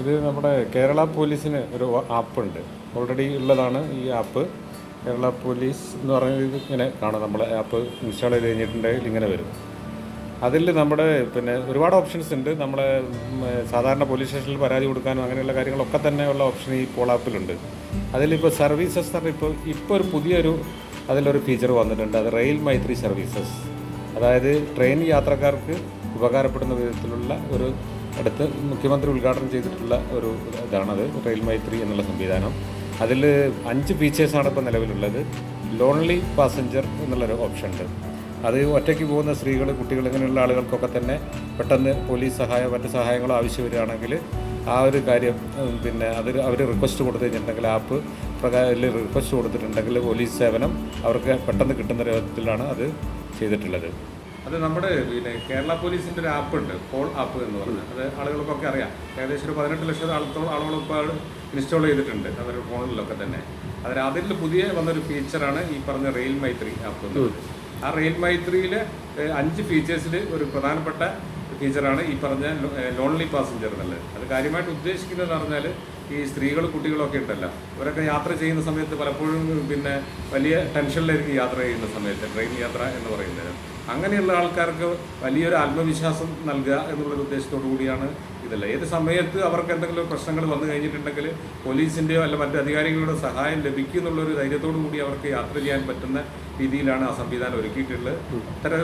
ഇത് നമ്മുടെ കേരള പോലീസിന് ഒരു ആപ്പ് ഉണ്ട് ഓൾറെഡി ഉള്ളതാണ് ഈ ആപ്പ്. കേരള പോലീസ് എന്ന് പറയുന്നത് ഇങ്ങനെ കാണാം. നമ്മളെ ആപ്പ് ഇൻസ്റ്റാൾ ചെയ്ത് കഴിഞ്ഞിട്ടുണ്ടെങ്കിൽ ഇങ്ങനെ വരും. അതിൽ നമ്മുടെ പിന്നെ ഒരുപാട് ഓപ്ഷൻസ് ഉണ്ട്. നമ്മളെ സാധാരണ പോലീസ് സ്റ്റേഷനിൽ പരാതി കൊടുക്കാനും അങ്ങനെയുള്ള കാര്യങ്ങളൊക്കെ തന്നെയുള്ള ഓപ്ഷൻ ഈ പോൾ ആപ്പിലുണ്ട് അതിലിപ്പോൾ സർവീസസ് എന്ന് പറഞ്ഞാൽ ഇപ്പോൾ ഇപ്പോൾ ഒരു പുതിയൊരു അതിലൊരു ഫീച്ചർ വന്നിട്ടുണ്ട്. അത് റെയിൽ മൈത്രി സർവീസസ് അതായത് ട്രെയിൻ യാത്രക്കാർക്ക് ഉപകാരപ്പെടുന്ന വിധത്തിലുള്ള ഒരു അടുത്ത് മുഖ്യമന്ത്രി ഉദ്ഘാടനം ചെയ്തിട്ടുള്ള ഒരു ഇതാണത് റെയിൽ മൈത്രി എന്നുള്ള സംവിധാനം. അതിൽ അഞ്ച് ഫീച്ചേഴ്സാണ് ഇപ്പോൾ നിലവിലുള്ളത്. ലോൺലി പാസഞ്ചർ എന്നുള്ളൊരു ഓപ്ഷൻ ഉണ്ട് അത് ഒറ്റയ്ക്ക് പോകുന്ന സ്ത്രീകൾ കുട്ടികൾ ഇങ്ങനെയുള്ള ആളുകൾക്കൊക്കെ തന്നെ പെട്ടെന്ന് പോലീസ് സഹായം മറ്റ് സഹായങ്ങളോ ആവശ്യം വരികയാണെങ്കിൽ ആ ഒരു കാര്യം പിന്നെ അതൊരു അവർ റിക്വസ്റ്റ് കൊടുത്തു കഴിഞ്ഞിട്ടുണ്ടെങ്കിൽ ആപ്പ് പ്രകാരം റിക്വസ്റ്റ് കൊടുത്തിട്ടുണ്ടെങ്കിൽ പോലീസ് സേവനം അവർക്ക് പെട്ടെന്ന് കിട്ടുന്ന വിധത്തിലാണ് അത് ചെയ്തിട്ടുള്ളത്. അത് നമ്മുടെ പിന്നെ കേരള പോലീസിന്റെ ഒരു ആപ്പ് ഉണ്ട്. പോൾ ആപ്പ് എന്ന് പറഞ്ഞാൽ അത് ആളുകൾക്കൊക്കെ അറിയാം. ഏകദേശം ഒരു പതിനെട്ട് ലക്ഷം ആളത്തോളം ആളുകൾ ഇപ്പോൾ ഇൻസ്റ്റാൾ ചെയ്തിട്ടുണ്ട്. അവരുടെ ഫോണിലൊക്കെ തന്നെ. അതിൽ അതിൽ പുതിയ വന്നൊരു ഫീച്ചറാണ് ഈ പറഞ്ഞ റെയിൽ മൈത്രി ആപ്പ് എന്ന് ആ റെയിൽ മൈത്രിയിലെ അഞ്ച് ഫീച്ചേഴ്സിൽ ഒരു പ്രധാനപ്പെട്ട ഫീച്ചറാണ് ഈ പറഞ്ഞ ലോൺലി പാസഞ്ചർ എന്നുള്ളത്. അത് കാര്യമായിട്ട് ഉദ്ദേശിക്കുന്നതെന്ന് പറഞ്ഞാൽ ഈ സ്ത്രീകൾ കുട്ടികളൊക്കെ ഉണ്ടല്ലോ. അവരൊക്കെ യാത്ര ചെയ്യുന്ന സമയത്ത് പലപ്പോഴും പിന്നെ വലിയ ടെൻഷനിലായിരിക്കും യാത്ര ചെയ്യുന്ന സമയത്ത് ട്രെയിൻ യാത്ര എന്ന് പറയുന്നത്. അങ്ങനെയുള്ള ആൾക്കാർക്ക് വലിയൊരു ആത്മവിശ്വാസം നൽകുക എന്നുള്ള ഉദ്ദേശത്തോടു കൂടിയാണ് ഇതല്ല. ഏത് സമയത്ത് അവർക്ക് എന്തെങ്കിലും പ്രശ്നങ്ങൾ വന്നു കഴിഞ്ഞിട്ടുണ്ടെങ്കിൽ പോലീസിന്റെയോ അല്ല മറ്റു അധികാരികളുടെ സഹായം ലഭിക്കും എന്നുള്ളൊരു ധൈര്യത്തോടു കൂടി അവർക്ക് യാത്ര ചെയ്യാൻ പറ്റുന്ന രീതിയിലാണ് ആ സംവിധാനം ഒരുക്കിയിട്ടുള്ളത്. അത്തരം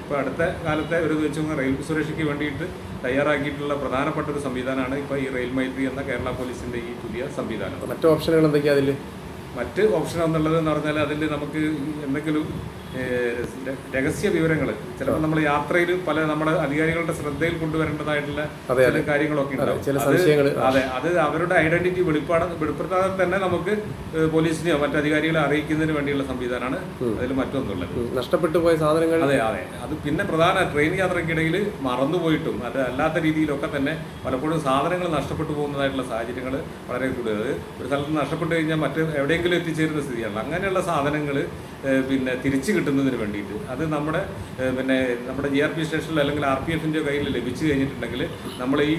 ഇപ്പോൾ അടുത്ത കാലത്തെ ഒരു വെച്ചും റെയിൽവേ സുരക്ഷയ്ക്ക് വേണ്ടിയിട്ട് തയ്യാറാക്കിയിട്ടുള്ള പ്രധാനപ്പെട്ട ഒരു സംവിധാനമാണ് ഇപ്പോൾ ഈ റെയിൽ മൈത്രി എന്ന കേരള പോലീസിന്റെ ഈ പുതിയ സംവിധാനം. മറ്റു ഓപ്ഷനുകൾ എന്തൊക്കെയാണ് അതിൽ മറ്റ് ഓപ്ഷൻ എന്നുള്ളത് എന്ന് പറഞ്ഞാൽ അതിൽ നമുക്ക് എന്തെങ്കിലും രഹസ്യ വിവരങ്ങൾ ചിലപ്പോൾ നമ്മൾ യാത്രയിൽ പല നമ്മുടെ അധികാരികളുടെ ശ്രദ്ധയിൽ കൊണ്ടുവരേണ്ടതായിട്ടുള്ള ചില കാര്യങ്ങളൊക്കെ ഉണ്ടാവും. ചില സംശയങ്ങൾ അതെ അത് അവരുടെ ഐഡന്റിറ്റി വെളിപ്പാട് വെളിപ്പെടുത്താതെ തന്നെ നമുക്ക് പോലീസിനെയോ മറ്റു അധികാരികളെ അറിയിക്കുന്നതിന് വേണ്ടിയുള്ള സംവിധാനമാണ് അതിൽ മറ്റൊന്നുള്ളത്. നഷ്ടപ്പെട്ടു പോയ സാധനങ്ങൾ. അതെ അതെ. അത് പിന്നെ പ്രധാന ട്രെയിൻ യാത്രക്കിടയിൽ മറന്നുപോയിട്ടും അത് അല്ലാത്ത രീതിയിലൊക്കെ തന്നെ പലപ്പോഴും സാധനങ്ങൾ നഷ്ടപ്പെട്ടു പോകുന്നതായിട്ടുള്ള സാഹചര്യങ്ങൾ വളരെ കൂടുതൽ. ഒരു സ്ഥലത്ത് നഷ്ടപ്പെട്ടു കഴിഞ്ഞാൽ മറ്റ് എവിടെയെങ്കിലും എത്തിച്ചേരുന്ന സ്ഥിതിയാണ് അങ്ങനെയുള്ള സാധനങ്ങൾ പിന്നെ തിരിച്ചു കിട്ടുന്നതിന് വേണ്ടിയിട്ട്. അത് നമ്മുടെ പിന്നെ നമ്മുടെ ജി ആർ പി സ്റ്റേഷനിൽ അല്ലെങ്കിൽ ആർ പി എഫിന്റെ കയ്യിൽ ലഭിച്ചു കഴിഞ്ഞിട്ടുണ്ടെങ്കിൽ നമ്മൾ ഈ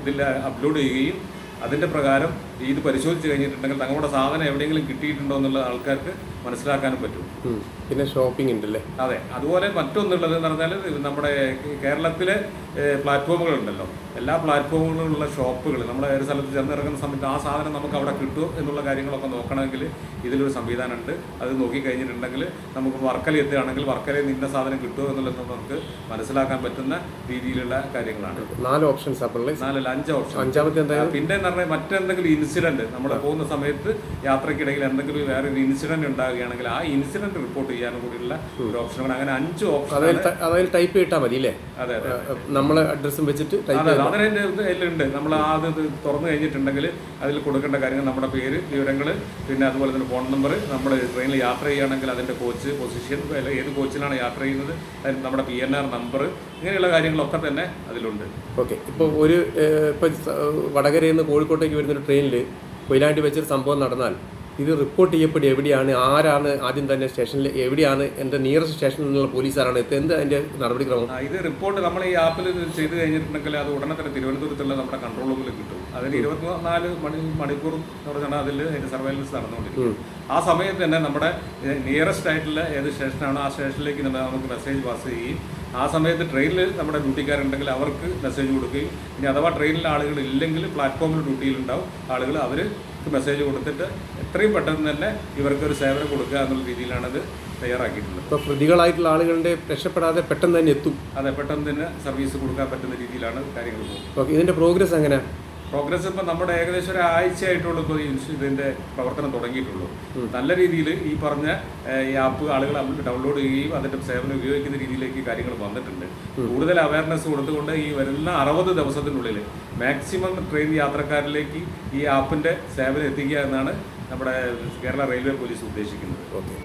ഇതിൽ അപ്ലോഡ് ചെയ്യുകയും അതിന്റെ പ്രകാരം ഇത് പരിശോധിച്ച് കഴിഞ്ഞിട്ടുണ്ടെങ്കിൽ തങ്ങളുടെ സാധനം എവിടെയെങ്കിലും കിട്ടിയിട്ടുണ്ടോ എന്നുള്ള ആൾക്കാർക്ക് മനസ്സിലാക്കാനും പറ്റും. പിന്നെ ഷോപ്പിംഗ് ഉണ്ടല്ലേ? അതെ. അതുപോലെ മറ്റൊന്നുള്ളത് എന്ന് പറഞ്ഞാൽ നമ്മുടെ കേരളത്തിലെ പ്ലാറ്റ്ഫോമുകൾ ഉണ്ടല്ലോ എല്ലാ പ്ലാറ്റ്ഫോമുകളിലുള്ള ഷോപ്പുകൾ നമ്മൾ ഒരു സ്ഥലത്ത് ചെന്നിറങ്ങുന്ന സമയത്ത് ആ സാധനം നമുക്ക് അവിടെ കിട്ടുമോ എന്നുള്ള കാര്യങ്ങളൊക്കെ നോക്കണമെങ്കിൽ ഇതിലൊരു സംവിധാനമുണ്ട്. അത് നോക്കി കഴിഞ്ഞിട്ടുണ്ടെങ്കിൽ നമുക്ക് വർക്കല എത്തുകയാണെങ്കിൽ വർക്കലയിൽ നിന്ന സാധനം കിട്ടുമോ എന്നുള്ളത് നമുക്ക് മനസ്സിലാക്കാൻ പറ്റുന്ന രീതിയിലുള്ള കാര്യങ്ങളാണ്. നാല് ഓപ്ഷൻസ് നാലല്ല അഞ്ച് ഓപ്ഷൻ അഞ്ചാമത്തെ പിന്നെ എന്ന് പറഞ്ഞാൽ മറ്റെന്തെങ്കിലും ഇൻസിഡന്റ് നമ്മൾ പോകുന്ന സമയത്ത് യാത്രക്കിടയിൽ എന്തെങ്കിലും വേറെ ഒരു ഇൻസിഡന്റ് ഉണ്ടാവുകയാണെങ്കിൽ ആ ഇൻസിഡന്റ് റിപ്പോർട്ട് ചെയ്യാനും കൂടിയുള്ള ഒരു ഓപ്ഷനുകൾ അങ്ങനെ അഞ്ച് ഓപ്ഷൻ അതായത് ടൈപ്പ് ചെയ്താൽ മതി അല്ലേ? അതെ അതെ. നമ്മളെ അഡ്രസ്സും വെച്ചിട്ട് അതെ അതിന്റെ അതിലുണ്ട് നമ്മൾ ആ ഇത് തുറന്നു കഴിഞ്ഞിട്ടുണ്ടെങ്കിൽ അതിൽ കൊടുക്കേണ്ട കാര്യങ്ങൾ നമ്മുടെ പേര് വിവരങ്ങൾ പിന്നെ അതുപോലെ തന്നെ ഫോൺ നമ്പർ നമ്മൾ ട്രെയിനിൽ യാത്ര ചെയ്യുകയാണെങ്കിൽ അതിന്റെ കോച്ച് പൊസിഷൻ അല്ലെങ്കിൽ ഏത് കോച്ചിലാണ് യാത്ര ചെയ്യുന്നത് അതിന് നമ്മുടെ പി എൻ ആർ നമ്പർ ഇങ്ങനെയുള്ള കാര്യങ്ങളൊക്കെ തന്നെ അതിലുണ്ട്. ഓക്കെ ഇപ്പോൾ ഒരു ഇപ്പം ഇപ്പോൾ വടകരയിൽ നിന്ന് കോഴിക്കോട്ടേക്ക് വരുന്നൊരു ട്രെയിനിൽ കൊയിലാണ്ടി വെച്ചൊരു സംഭവം നടന്നാൽ ഇത് റിപ്പോർട്ട് ചെയ്യപ്പെടും എവിടെയാണ് ആരാണ് ആദ്യം തന്നെ സ്റ്റേഷനിൽ എവിടെയാണ് എന്റെ നിയറസ്റ്റ് സ്റ്റേഷനിൽ നിന്നുള്ള പോലീസാരാണ് എത്തുക എന്ത് അതിന്റെ നടപടിക്രമം? ഇത് റിപ്പോർട്ട് നമ്മൾ ഈ ആപ്പിൽ ചെയ്ത് കഴിഞ്ഞിട്ടുണ്ടെങ്കിൽ അത് ഉടനെ തന്നെ തിരുവനന്തപുരത്തുള്ള നമ്മുടെ കൺട്രോൾ റൂമിൽ കിട്ടും. അതിന് ഇരുപത്തിനാല് മണി മണിക്കൂർ എന്ന് പറഞ്ഞാൽ അതിൽ അതിന്റെ സർവൈലൻസ് നടന്നുകൊണ്ടിരിക്കും ആ സമയത്ത് തന്നെ നമ്മുടെ നിയറസ്റ്റ് ആയിട്ടുള്ള ഏത് സ്റ്റേഷനാണോ ആ സ്റ്റേഷനിലേക്ക് നമ്മൾ നമുക്ക് മെസ്സേജ് പാസ് ചെയ്യുകയും ആ സമയത്ത് ട്രെയിനിൽ നമ്മുടെ ഡ്യൂട്ടിക്കാരുണ്ടെങ്കിൽ അവർക്ക് മെസ്സേജ് കൊടുക്കുകയും ഇനി അഥവാ ട്രെയിനിൽ ആളുകൾ ഇല്ലെങ്കിൽ പ്ലാറ്റ്ഫോമിൽ ഡ്യൂട്ടിയിലുണ്ടാവും ആളുകൾ അവർക്ക് മെസ്സേജ് കൊടുത്തിട്ട് എത്രയും പെട്ടെന്ന് തന്നെ ഇവർക്ക് ഒരു സേവനം കൊടുക്കുക എന്നുള്ള രീതിയിലാണത് തയ്യാറാക്കിയിട്ടുള്ളത്. ഇപ്പോൾ പ്രതികളായിട്ടുള്ള ആളുകളുടെ രക്ഷപ്പെടാതെ പെട്ടെന്ന് തന്നെ എത്തും. അതെ പെട്ടെന്ന് തന്നെ സർവീസ് കൊടുക്കാൻ പറ്റുന്ന രീതിയിലാണ് കാര്യങ്ങൾ പോകുന്നത്. ഓക്കെ ഇതിന്റെ പ്രോഗ്രസ് എങ്ങനെയാണ് പ്രോഗ്രസ് ഇപ്പം നമ്മുടെ ഏകദേശം ഒരു ആഴ്ചയായിട്ടുള്ളൂ ഇപ്പോൾ ഇൻസ്റ്റിറ്റ്യൂട്ടിന്റെ പ്രവർത്തനം തുടങ്ങിയിട്ടുള്ളൂ. നല്ല രീതിയിൽ ഈ പറഞ്ഞ ഈ ആപ്പ് ആളുകൾ ഡൗൺലോഡ് ചെയ്യുകയും അതിന്റെ സേവനം ഉപയോഗിക്കുന്ന രീതിയിലേക്ക് കാര്യങ്ങൾ വന്നിട്ടുണ്ട്. കൂടുതൽ അവയർനെസ് കൊടുത്തുകൊണ്ട് ഈ വരുന്ന അറുപത് ദിവസത്തിനുള്ളിൽ മാക്സിമം ട്രെയിൻ യാത്രക്കാരിലേക്ക് ഈ ആപ്പിന്റെ സേവനം എത്തിക്കുക എന്നാണ് നമ്മുടെ കേരള റെയിൽവേ പോലീസ് ഉദ്ദേശിക്കുന്നത്. ഓക്കെ.